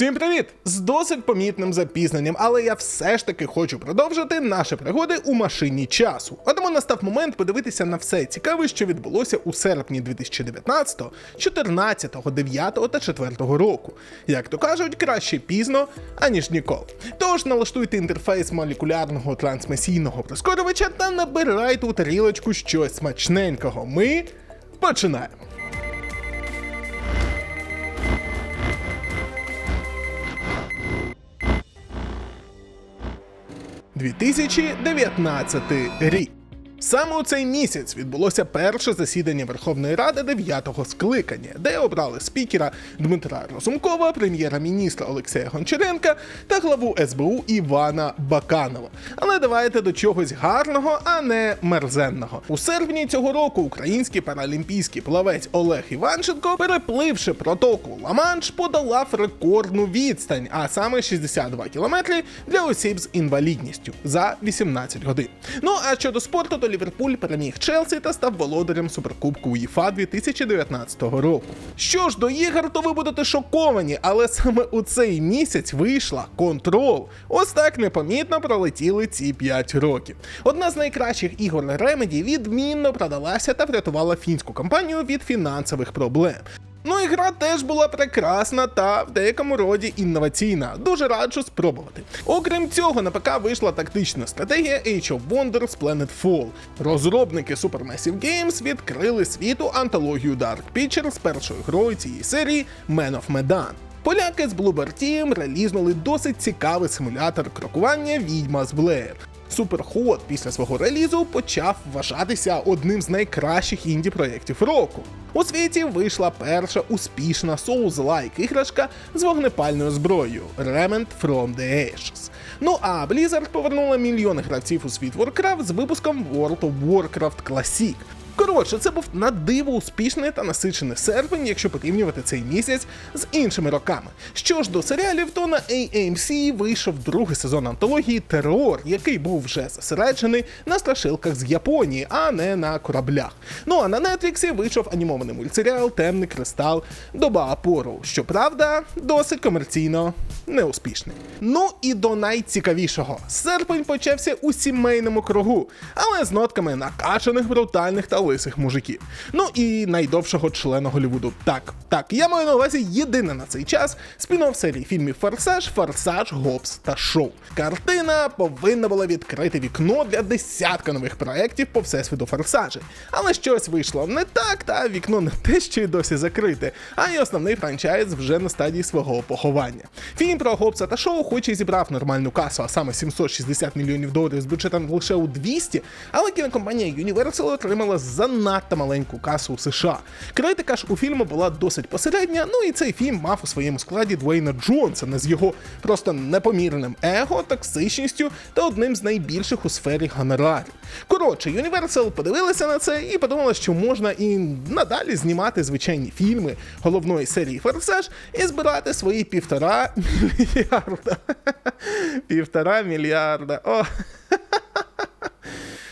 Всім привіт! З досить помітним запізненням, але я все ж таки хочу продовжити наші пригоди у машині часу. А тому настав момент подивитися на все цікаве, що відбулося у серпні 2019, 14, 9 та 4 року. Як то кажуть, краще пізно, аніж ніколи. Тож налаштуйте інтерфейс молекулярного трансмісійного прискорювача та набирайте у тарілочку щось смачненького. Ми починаємо. 2019 рік. Саме у цей місяць відбулося перше засідання Верховної Ради дев'ятого скликання, де обрали спікера Дмитра Розумкова, прем'єра-міністра Олексія Гончаренка та главу СБУ Івана Баканова. Але давайте до чогось гарного, а не мерзенного. У серпні цього року український паралімпійський плавець Олег Іванченко, перепливши протоку Ла-Манш, подолав рекордну відстань, а саме 62 кілометри для осіб з інвалідністю за 18 годин. Ну а щодо спорту, то Ліверпуль переміг Челсі та став володарем суперкубку УЄФА 2019 року. Що ж до ігор, то ви будете шоковані, але саме у цей місяць вийшла контрол. Ось так непомітно пролетіли ці 5 років. Одна з найкращих ігор Remedy відмінно продалася та врятувала фінську компанію від фінансових проблем. Ну і гра теж була прекрасна та в деякому роді інноваційна. Дуже раджу спробувати. Окрім цього, на ПК вийшла тактична стратегія Age of Wonders Planetfall. Розробники Supermassive Games відкрили світу антологію Dark Pictures першою грою цієї серії Man of Medan. Поляки з Bluebird Team релізнули досить цікавий симулятор крокування Відьма з Блеєр. Суперход після свого релізу почав вважатися одним з найкращих інді проєктів року. У світі вийшла перша успішна Souls-like іграшка з вогнепальною зброєю Remnant from the Ashes. Ну а Blizzard повернула мільйони гравців у світ Warcraft з випуском World of Warcraft Classic. Коротше, це був на диво успішний та насичений серпень, якщо порівнювати цей місяць з іншими роками. Що ж до серіалів, то на AMC вийшов другий сезон антології Терор, який був вже зосереджений на страшилках з Японії, а не на кораблях. Ну а на Нетфліксі вийшов анімований мультсеріал Темний кристал Доба Апору. Щоправда, досить комерційно неуспішний. Ну і до найцікавішого. Серпень почався у сімейному кругу, але з нотками накачаних брутальних та лисих мужиків. Ну і найдовшого члена Голлівуду. Так, так, я маю на увазі єдине на цей час спін-офф серії фільмів Форсаж, Форсаж, Гопс та Шоу. Картина повинна була відкрити вікно для десятка нових проєктів по всесвіту форсажі. Але щось вийшло не так, та вікно не те, що й досі закрите, а й основний франчайз вже на стадії свого поховання. Фільм про Гопса та шоу, хоч і зібрав нормальну касу, а саме 760 мільйонів доларів з бюджетом лише у 200, але кінокомпанія Universal отримала занадто маленьку касу у США. Критика ж у фільму була досить посередня, ну і цей фільм мав у своєму складі Двейна Джонсона з його просто непомірним его, токсичністю та одним з найбільших у сфері гонорарів. Коротше, Universal подивилися на це і подумали, що можна і надалі знімати звичайні фільми головної серії Форсаж і збирати свої півтора мільярда. Півтора мільярда. О.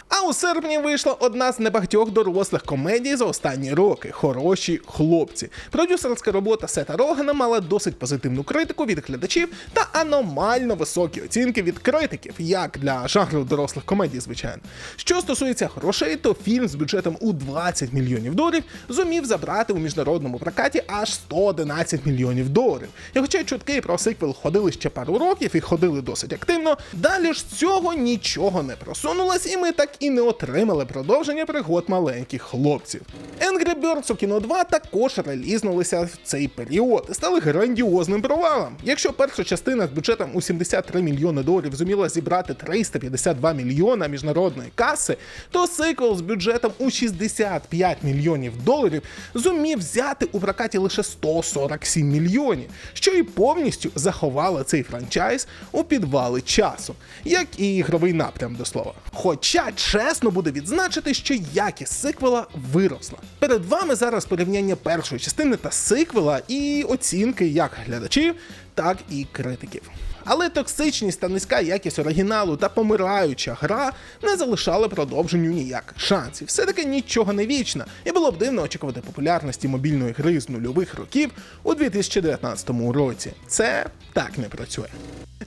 А у серпні вийшла одна з небагатьох дорослих комедій за останні роки хороші хлопці. Продюсерська робота Сета Рогана мала досить позитивну критику від глядачів та аномально високі оцінки від критиків, як для жанру дорослих комедій, звичайно. Що стосується грошей, то фільм з бюджетом у 20 мільйонів доларів зумів забрати у міжнародному прокаті аж 111 мільйонів доларів. І хоча чутки про сиквел ходили ще пару років і ходили досить активно, далі ж цього нічого не просунулось, і ми так і не отримали продовження пригод маленьких хлопців. Angry Birds у кіно 2 також релізнулися в цей період і стали грандіозним провалом. Якщо перша частина з бюджетом у 73 мільйони доларів зуміла зібрати 352 мільйона міжнародної каси, то сиквел з бюджетом у 65 мільйонів доларів зумів взяти у прокаті лише 147 мільйонів, що і повністю заховало цей франчайз у підвали часу, як і ігровий напрям до слова. Хоча чесно буде відзначити, що якість сиквела виросла. Перед вами зараз порівняння першої частини та сиквела і оцінки як глядачів, так і критиків. Але токсичність та низька якість оригіналу та помираюча гра не залишали продовженню ніяких шансів. Все-таки нічого не вічно, і було б дивно очікувати популярності мобільної гри з нульових років у 2019 році. Це так не працює.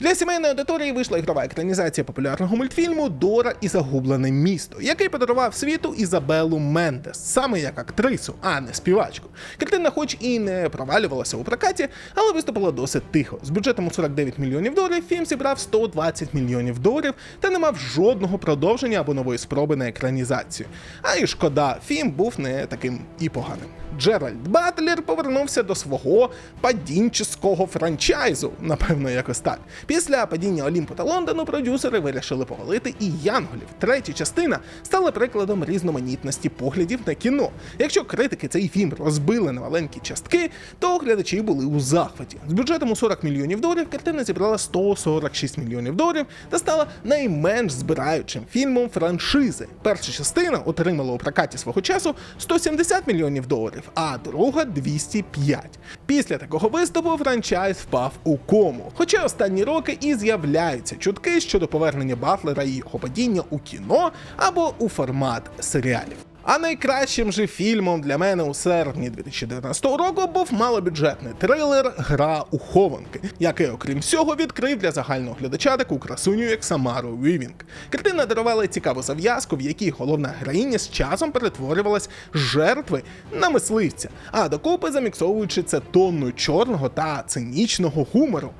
Для сімейної аудиторії вийшла ігрова екранізація популярного мультфільму Дора і загублене місто, який подарував світу Ізабелу Мендес, саме як актрису, а не співачку. Картина, хоч і не провалювалася у прокаті, але виступила досить тихо. З бюджетом у 49 мільйонів доларів фільм зібрав 120 мільйонів доларів та не мав жодного продовження або нової спроби на екранізацію. А і шкода, фільм був не таким і поганим. Джеральд Батлер повернувся до свого падінчиського франчайзу, напевно, якось так. Після падіння Олімпу та Лондону продюсери вирішили повалити і Янголів. Третя частина стала прикладом різноманітності поглядів на кіно. Якщо критики цей фільм розбили на маленькі частки, то глядачі були у захваті. З бюджетом у 40 мільйонів доларів картина зібрала 146 мільйонів доларів та стала найменш збираючим фільмом франшизи. Перша частина отримала у прокаті свого часу 170 мільйонів доларів, а друга 205. Після такого виступу франчайз впав у кому. Хоча останні роки і з'являються чутки щодо повернення Батлера і його падіння у кіно або у формат серіалів. А найкращим же фільмом для мене у серпні 2019 року був малобюджетний трилер Гра у хованки, який, окрім всього, відкрив для загального глядача таку красуню, як Самару Вівінг. Картина дарувала цікаву зав'язку, в якій головна героїня з часом перетворювалась з жертви на мисливця, а докупи заміксовуючи це тонною чорного та цинічного гумору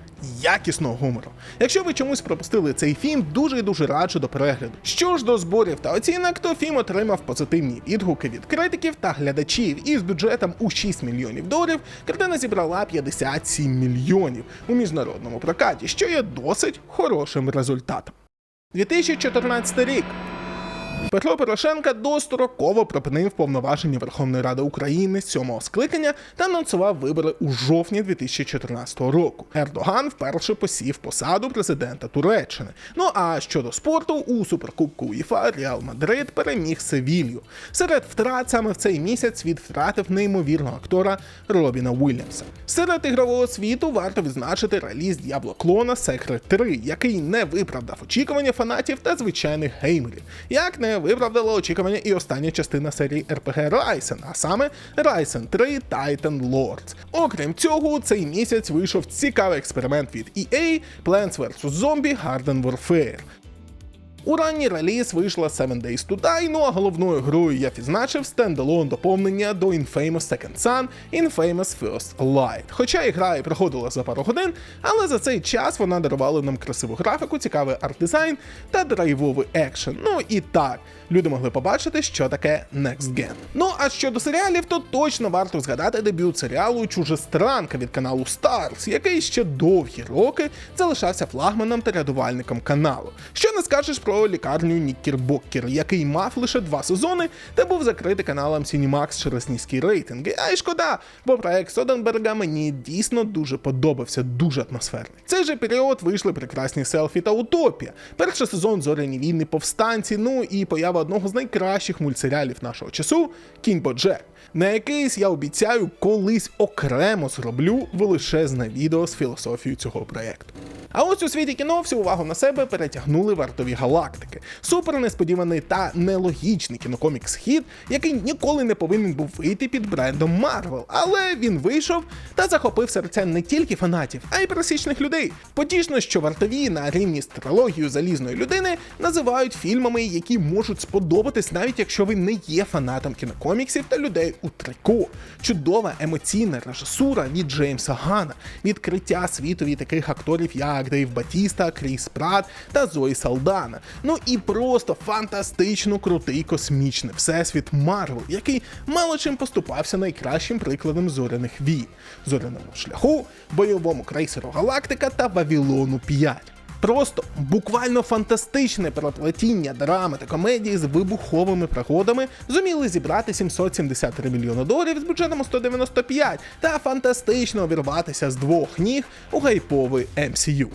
якісного гумору. Якщо ви чомусь пропустили цей фільм, дуже і дуже раджу до перегляду. Що ж до зборів та оцінок, то фільм отримав позитивні відгуки від критиків та глядачів, і з бюджетом у 6 мільйонів доларів картина зібрала 57 мільйонів у міжнародному прокаті, що є досить хорошим результатом. 2014 рік. Петро Порошенка достроково припинив повноваження Верховної Ради України сьомого скликання та анонсував вибори у жовтні 2014 року. Ердоган вперше посів посаду президента Туреччини. Ну а щодо спорту, у суперкубку УЄФА Реал Мадрид переміг Севілью. Серед втрат саме в цей місяць світ втратив неймовірного актора Робіна Уільямса. Серед ігрового світу варто відзначити реліз Д'ябло Клона Secret 3, який не виправдав очікування фанатів та звичайних геймерів. Як не виправдала очікування і остання частина серії RPG Ryzen, а саме Ryzen 3 Titan Lords. Окрім цього, цей місяць вийшов цікавий експеримент від EA Plants vs. Zombie Garden Warfare. У ранній реліз вийшла Seven Days to Die, ну а головною грою я відзначив стендалон доповнення до Infamous Second Sun Infamous First Light. Хоча і гра і проходила за пару годин, але за цей час вона дарувала нам красиву графіку, цікавий арт-дизайн та драйвовий екшен. Ну і так, люди могли побачити, що таке Next Gen. Ну а щодо серіалів, то точно варто згадати дебют серіалу Чужестранка від каналу Stars, який ще довгі роки залишався флагманом та рядувальником каналу. Що не скажеш про лікарню Ніккербокер, який мав лише два сезони та був закритий каналом Cinemax через низькі рейтинги. А й шкода, бо проект Соденберга мені дійсно дуже подобався, дуже атмосферний. Цей же період вийшли прекрасні селфі та утопія. Перший сезон зоряні війни повстанці, ну і поява одного з найкращих мультсеріалів нашого часу Кінь Боджек. На якийсь я обіцяю колись окремо зроблю величезне відео з філософією цього проєкту. А ось у світі кіно всю увагу на себе перетягнули вартові галактики. Супер несподіваний та нелогічний кінокомікс хід, який ніколи не повинен був вийти під брендом Marvel. Але він вийшов та захопив серця не тільки фанатів, а й пересічних людей. Потішно, що вартові на рівні з трилогією залізної людини називають фільмами, які можуть сподобатись, навіть якщо ви не є фанатом кінокоміксів та людей у трико. Чудова емоційна режисура від Джеймса Гана, відкриття світові таких акторів, як Дейв Батіста, Кріс Прат та Зої Салдана. Ну і просто фантастично крутий космічний всесвіт Марвел, який мало чим поступався найкращим прикладом зоряних війн, зоряному шляху, бойовому крейсеру Галактика та Вавілону 5. Просто буквально фантастичне переплетіння драми та комедії з вибуховими пригодами зуміли зібрати 773 мільйони доларів з бюджетом у 195 та фантастично обірватися з двох ніг у гайповий MCU.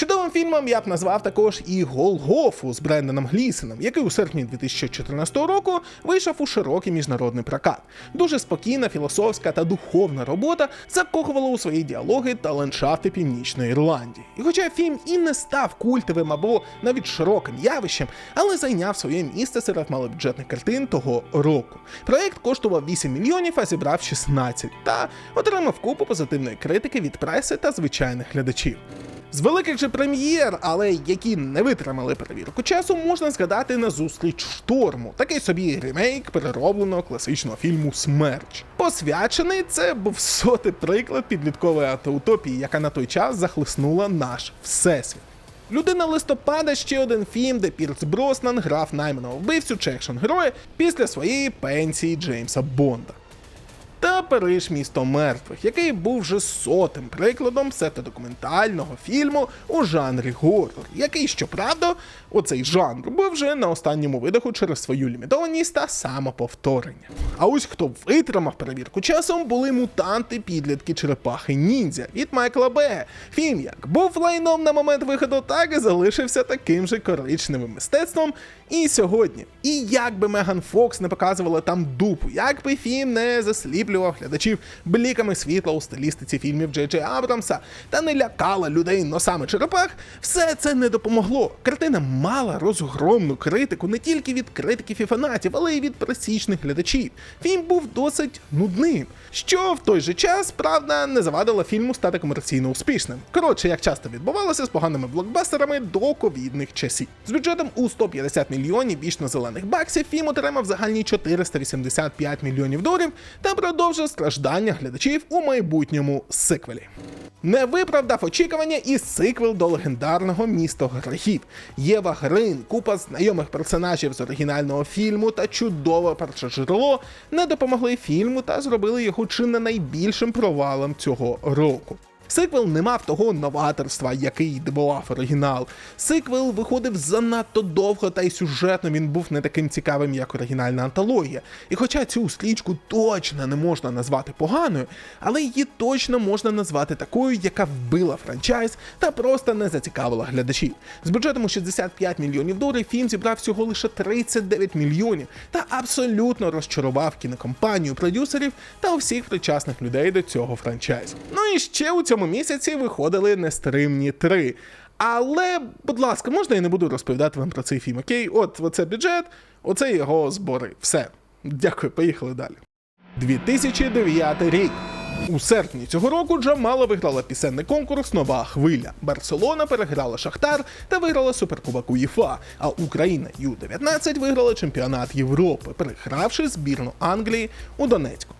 Чудовим фільмом я б назвав також і Голгофу з Бренданом Глісеном, який у серпні 2014 року вийшов у широкий міжнародний прокат. Дуже спокійна, філософська та духовна робота закохувала у свої діалоги та ландшафти Північної Ірландії. І хоча фільм і не став культовим або навіть широким явищем, але зайняв своє місце серед малобюджетних картин того року. Проект коштував 8 мільйонів, а зібрав 16 та отримав купу позитивної критики від преси та звичайних глядачів. З великих же прем'єр, але які не витримали перевірку часу, можна згадати на зустріч шторму, такий собі ремейк переробленого класичного фільму Смерч. Посвячений це був сотий приклад підліткової автоутопії, яка на той час захлиснула наш всесвіт. Людина листопада ще один фільм, де Пірс Броснан грав найманого вбивцю чи екшн героя після своєї пенсії Джеймса Бонда. Та Париж місто мертвих, який був вже сотим прикладом псевдодокументального фільму у жанрі горор, який, щоправда, оцей жанр був вже на останньому видиху через свою лімітованість та самоповторення. А ось хто витримав перевірку часом, були мутанти, підлітки черепахи ніндзя від Майкла Б. Фільм як був лайном на момент виходу, так і залишився таким же коричневим мистецтвом і сьогодні. І як би Меган Фокс не показувала там дупу, як би фільм не засліплював глядачів бліками світла у стилістиці фільмів Джей Джей Абрамса та не лякала людей носами черепах, все це не допомогло. Картина мала розгромну критику не тільки від критиків і фанатів, але й від пересічних глядачів. Фільм був досить нудним, що в той же час, правда, не завадило фільму стати комерційно успішним. Коротше, як часто відбувалося з поганими блокбастерами до ковідних часів. З бюджетом у 150 мільйонів вічно зелених баксів фільм отримав загальні 485 мільйонів доларів та продовжив страждання глядачів у майбутньому сиквелі. Не виправдав очікування і сиквел до легендарного міста грехів. Єва Грин, купа знайомих персонажів з оригінального фільму та чудове перше джерело не допомогли фільму та зробили його чи не найбільшим провалом цього року. Сиквел не мав того новаторства, який дивував оригінал. Сиквел виходив занадто довго, та й сюжетно він був не таким цікавим, як оригінальна антологія. І хоча цю стрічку точно не можна назвати поганою, але її точно можна назвати такою, яка вбила франчайз та просто не зацікавила глядачів. З бюджетом у 65 мільйонів доларів фільм зібрав всього лише 39 мільйонів та абсолютно розчарував кінокомпанію, продюсерів та усіх причасних людей до цього франчайзу. Ну і ще у цьому місяці виходили нестримні три. Але, будь ласка, можна я не буду розповідати вам про цей фільм, окей? От оце бюджет, оце його збори. Все. Дякую, поїхали далі. 2009 рік. У серпні цього року Джамала виграла пісенний конкурс Нова хвиля. Барселона переграла Шахтар та виграла суперкубок УЄФА. А Україна Ю-19 виграла чемпіонат Європи, перегравши збірну Англії у Донецьку.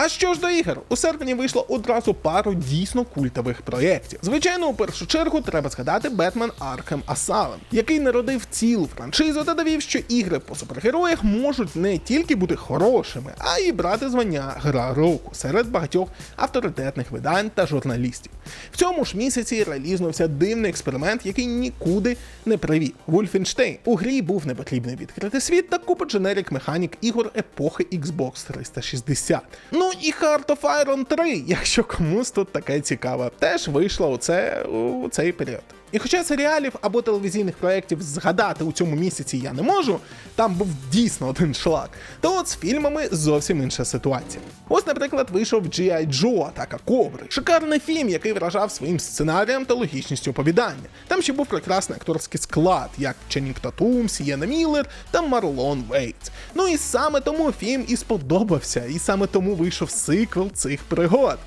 А що ж до ігор? У серпні вийшло одразу пару дійсно культових проєктів. Звичайно, у першу чергу треба згадати Бетмен Arkham Asylum, який народив цілу франшизу та довів, що ігри по супергероях можуть не тільки бути хорошими, а й брати звання гра року серед багатьох авторитетних видань та журналістів. В цьому ж місяці релізнувся дивний експеримент, який нікуди не привів. Вульфенштейн у грі був непотрібний відкритий світ та купа дженерік механік ігор епохи Xbox 360. Ну і Heart of Iron 3, якщо комусь тут таке цікаве, теж вийшло у, це, у цей період. І хоча серіалів або телевізійних проєктів згадати у цьому місяці я не можу, там був дійсно один шлак, то от з фільмами зовсім інша ситуація. Ось, наприклад, вийшов G.I. Joe Атака Кобри. Шикарний фільм, який вражав своїм сценарієм та логічністю оповідання. Там ще був прекрасний акторський склад, як Ченнінг Татум, Сієна Міллер та Марлон Вейтс. Ну і саме тому фільм і сподобався, і саме тому вийшов сиквел цих пригод.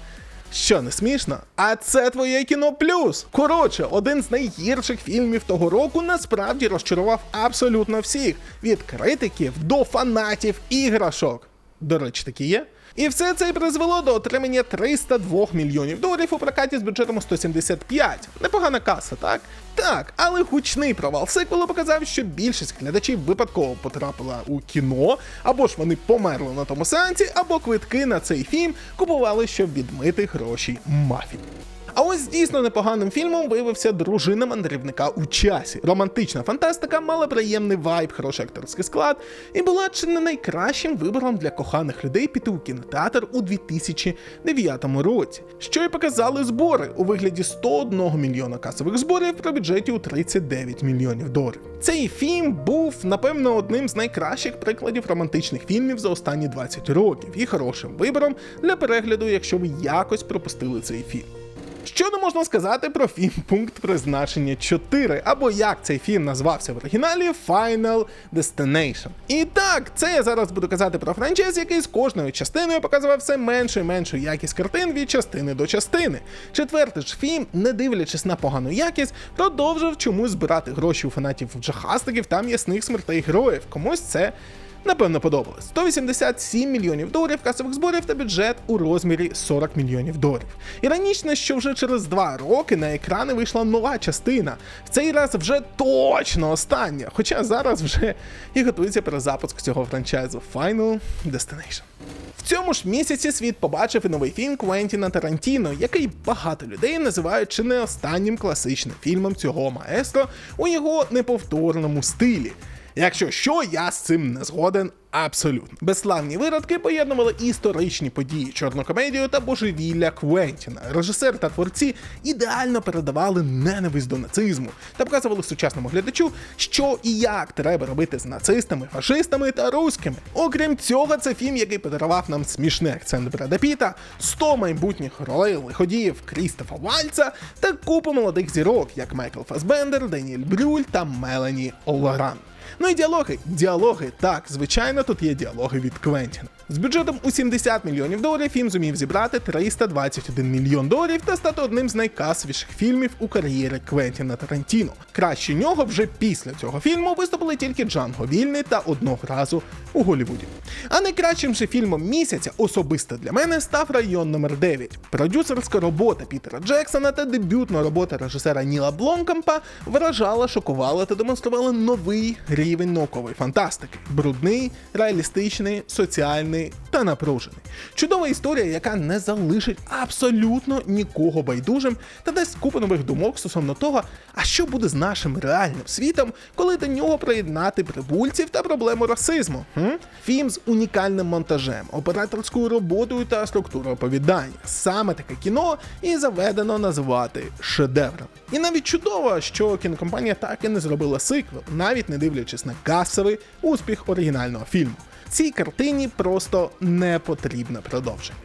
Що не смішно? А це твоє кіно плюс. Коротше, один з найгірших фільмів того року насправді розчарував абсолютно всіх: від критиків до фанатів іграшок. До речі, такі є. І все це призвело до отримання 302 мільйонів доларів у прокаті з бюджетом у 175. Непогана каса, так? Так, але гучний провал сиквелу показав, що більшість глядачів випадково потрапила у кіно, або ж вони померли на тому сеансі, або квитки на цей фільм купували, щоб відмити гроші мафії. А ось дійсно непоганим фільмом виявився дружина мандрівника у часі. Романтична фантастика мала приємний вайб, хороший акторський склад і була чи не найкращим вибором для коханих людей піти у кінотеатр у 2009 році, що й показали збори у вигляді 101 мільйона касових зборів при бюджеті у 39 мільйонів доларів. Цей фільм був, напевно, одним з найкращих прикладів романтичних фільмів за останні 20 років і хорошим вибором для перегляду, якщо ви якось пропустили цей фільм. Що не можна сказати про фільм Пункт призначення 4, або як цей фільм назвався в оригіналі Final Destination. І так, це я зараз буду казати про франчайз, який з кожною частиною показував все меншу і меншу якість картин від частини до частини. Четвертий ж фільм, не дивлячись на погану якість, продовжив чомусь збирати гроші у фанатів джахастиків та м'ясних смертей героїв. Комусь це Напевно, подобалось. 187 мільйонів доларів касових зборів та бюджет у розмірі 40 мільйонів доларів. Іронічно, що вже через два роки на екрани вийшла нова частина. В цей раз вже точно остання. Хоча зараз вже і готується перезапуск цього франчайзу Final Destination. В цьому ж місяці світ побачив і новий фільм Квентіна Тарантіно, який багато людей називають чи не останнім класичним фільмом цього маестро у його неповторному стилі. Якщо що, я з цим не згоден абсолютно. Безславні виродки поєднували історичні події, чорну комедію та божевілля Квентіна. Режисер та творці ідеально передавали ненависть до нацизму та показували сучасному глядачу, що і як треба робити з нацистами, фашистами та руськими. Окрім цього, це фільм, який подарував нам смішний акцент Бреда Піта, 100 майбутніх ролей лиходіїв Крістофа Вальца та купу молодих зірок, як Майкл Фасбендер, Деніель Брюль та Мелані Олоран. Ну і діалоги. Діалоги, так, звичайно, тут є діалоги від Квентіна. З бюджетом у 70 мільйонів доларів фільм зумів зібрати 321 мільйон доларів та стати одним з найкасовіших фільмів у кар'єрі Квентіна Тарантіно. Краще нього вже після цього фільму виступили тільки Джанго Вільний та одного разу у Голлівуді. А найкращим же фільмом місяця особисто для мене став район номер 9 Продюсерська робота Пітера Джексона та дебютна робота режисера Ніла Бломкампа вражала, шокувала та демонструвала новий рівень наукової фантастики: брудний, реалістичний, соціальний та напружений. Чудова історія, яка не залишить абсолютно нікого байдужим та дасть купу нових думок стосовно того, а що буде з нашим реальним світом, коли до нього приєднати прибульців та проблему расизму. М? Фільм з унікальним монтажем, операторською роботою та структурою оповідання. Саме таке кіно і заведено називати шедевром. І навіть чудово, що кінокомпанія так і не зробила сиквел, навіть не дивлячись на касовий успіх оригінального фільму. Цій картині просто не потрібне продовження.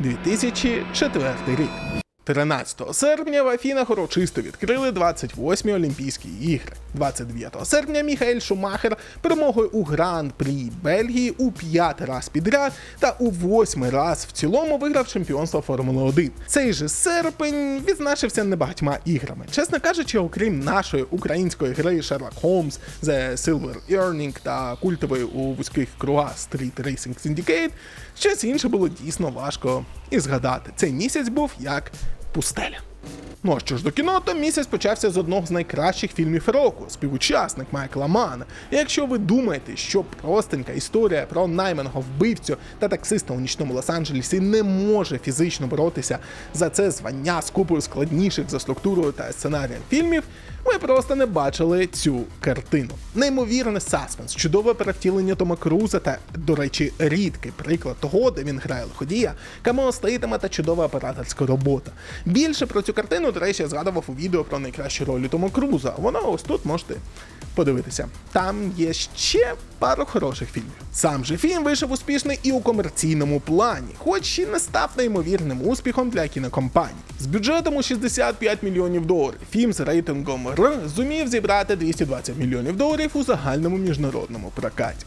2004 рік. 13 серпня в Афінах урочисто відкрили 28-мі Олімпійські ігри. 29 серпня Міхаель Шумахер перемогою у гран-прі Бельгії у п'ятий раз підряд та у восьмий раз в цілому виграв чемпіонство Формули 1. Цей же серпень відзначився небагатьма іграми. Чесно кажучи, окрім нашої української гри Sherlock Holmes, The Silver Earning та культової у вузьких кругах Street Racing Syndicate, щось інше було дійсно важко і згадати. Цей місяць був як пустеля. Ну а що ж до кіно, то місяць почався з одного з найкращих фільмів року, співучасник Майкла Мана. І якщо ви думаєте, що простенька історія про найманого вбивцю та таксиста у нічному Лос-Анджелесі не може фізично боротися за це звання з купою складніших за структурою та сценарієм фільмів, ви просто не бачили цю картину. Неймовірний саспенс, чудове перевтілення Тома Круза та, до речі, рідкий приклад того, де він грає лиходія, камео стоїтиме та чудова операторська робота. Більше про цю картину, до речі, я згадував у відео про найкращі ролі Тома Круза. Воно ось тут можете подивитися. Там є ще пару хороших фільмів. Сам же фільм вийшов успішний і у комерційному плані, хоч і не став неймовірним успіхом для кінокомпаній. З бюджетом у 65 мільйонів доларів фільм з рейтингом Р зумів зібрати 220 мільйонів доларів у загальному міжнародному прокаті.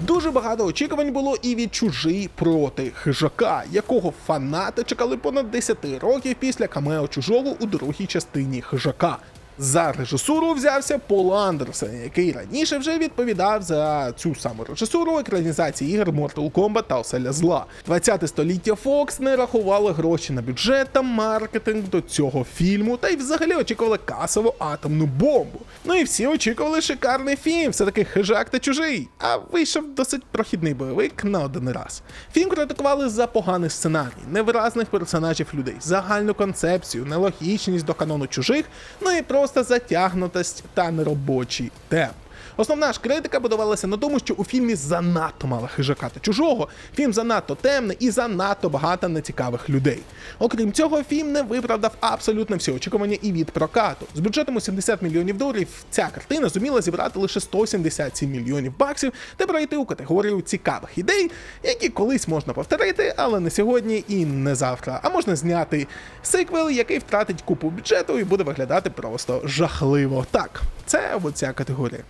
Дуже багато очікувань було і від чужий проти хижака, якого фанати чекали понад 10 років після камео чужого у другій частині хижака. За режисуру взявся Пол Андерсон, який раніше вже відповідав за цю саму режисуру екранізації ігор Mortal Kombat та Оселя Зла. 20 століття Fox не рахувало гроші на бюджет та маркетинг до цього фільму, та й взагалі очікували касову атомну бомбу. Ну і всі очікували шикарний фільм, все таки хижак та чужий. А вийшов досить прохідний бойовик на один раз. Фільм критикували за поганий сценарій, невиразних персонажів людей, загальну концепцію, нелогічність до канону чужих, ну і просто затягнутость та неробочий темп. Основна ж критика будувалася на тому, що у фільмі занадто мало хижака та чужого, фільм занадто темний і занадто багато нецікавих людей. Окрім цього, фільм не виправдав абсолютно всі очікування і від прокату. З бюджетом у 70 мільйонів доларів ця картина зуміла зібрати лише 177 мільйонів баксів та пройти у категорію цікавих ідей, які колись можна повторити, але не сьогодні і не завтра. А можна зняти сиквел, який втратить купу бюджету і буде виглядати просто жахливо. Так, це оця категорія.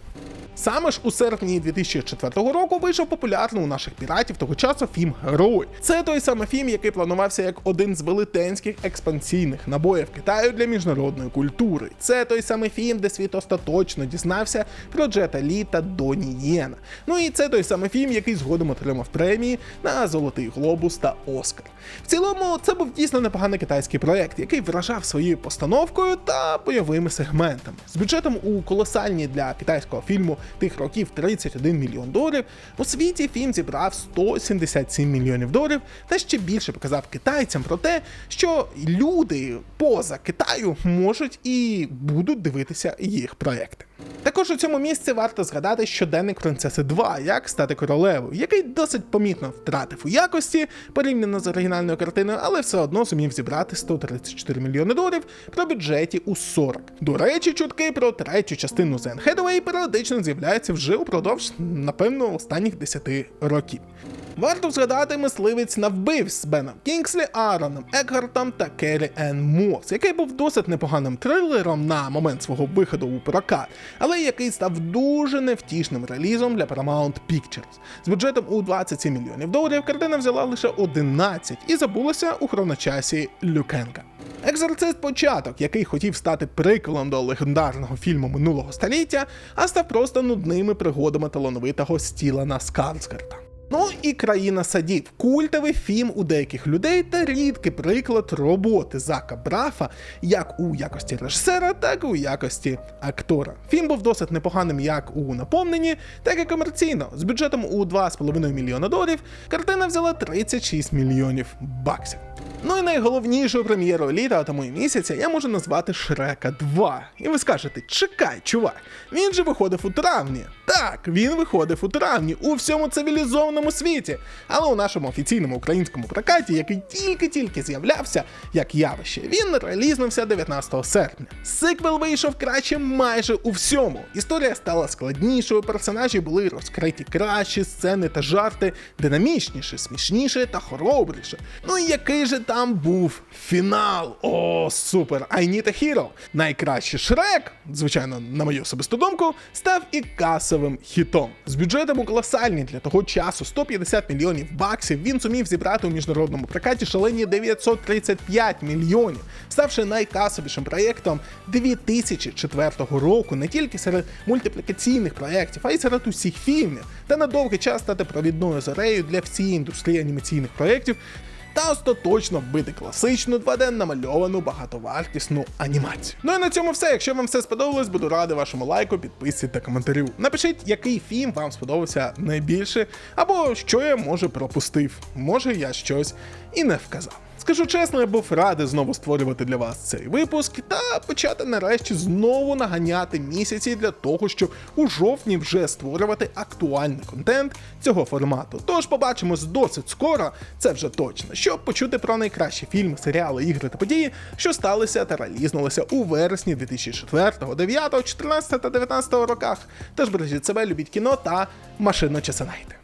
Саме ж у серпні 2004 року вийшов популярний у наших піратів того часу фільм Герой. Це той самий фільм, який планувався як один з велетенських експансійних набоїв Китаю для міжнародної культури. Це той самий фільм, де світ остаточно дізнався про Джета Лі та Доні Єна. Ну і це той самий фільм, який згодом отримав премії на Золотий Глобус та Оскар. В цілому, це був дійсно непоганий китайський проект, який вражав своєю постановкою та бойовими сегментами. З бюджетом у колосальні для китайського фільму тих років 31 мільйон доларів. У світі фільм зібрав 177 мільйонів доларів та ще більше показав китайцям про те, що люди поза Китаю можуть і будуть дивитися їх проекти. Також у цьому місці варто згадати щоденник принцеси 2, як стати королевою, який досить помітно втратив у якості порівняно з оригінальною картиною, але все одно зумів зібрати 134 мільйони доларів про бюджеті у 40. До речі, чутки про третю частину Зен Хедвей періодично з'являються вже упродовж, напевно, останніх 10 років. Варто згадати мисливець на вбивць з Беном Кінгслі, Аароном Екхартом та Керрі Енн Мос, який був досить непоганим трилером на момент свого виходу у прокат, але який став дуже невтішним релізом для Paramount Pictures. З бюджетом у 27 мільйонів доларів картина взяла лише 11 і забулася у хроночасі Люкенка. Екзорцист початок, який хотів стати приколом до легендарного фільму минулого століття, а став просто нудними пригодами талановитого Стілана Скарсгарда. Ну і країна садів культовий фільм у деяких людей та рідкий приклад роботи Зака Брафа як у якості режисера, так і у якості актора. Фільм був досить непоганим як у наповненні, так і комерційно. З бюджетом у 2,5 мільйона доларів картина взяла 36 мільйонів баксів. Ну і найголовнішою прем'єрою літа тому і місяця я можу назвати Шрека 2. І ви скажете, чекай, чувак, він же виходив у травні. Так, він виходив у травні у всьому цивілізованому світі. Але у нашому офіційному українському прокаті, який тільки-тільки з'являвся як явище, він релізнувся 19 серпня. Сиквел вийшов краще майже у всьому. Історія стала складнішою, персонажі були розкриті кращі, сцени та жарти, динамічніше, смішніше та хоробріше. Ну і який же там був фінал? О, супер! I need! Найкращий шрек, звичайно, на мою особисту думку, став і касовим хітом. З бюджетом у колосальні для того часу 150 мільйонів баксів він сумів зібрати у міжнародному прокаті шалені 935 мільйонів, ставши найкасовішим проєктом 2004 року не тільки серед мультиплікаційних проєктів, а й серед усіх фільмів, та на довгий час стати провідною зорею для всієї індустрії анімаційних проєктів та остаточно вбити класичну 2D намальовану багатовартісну анімацію. Ну і на цьому все. Якщо вам все сподобалось, буду радий вашому лайку, підписці та коментарю. Напишіть, який фільм вам сподобався найбільше, або що я може пропустив. Може я щось і не вказав. Скажу чесно, я був радий знову створювати для вас цей випуск та почати нарешті знову наганяти місяці для того, щоб у жовтні вже створювати актуальний контент цього формату. Тож побачимось досить скоро, це вже точно, щоб почути про найкращі фільми, серіали, ігри та події, що сталися та релізнулися у вересні 2004, 9, 14 та 19 роках. Тож бережіть себе, любіть кіно та машину часанайте.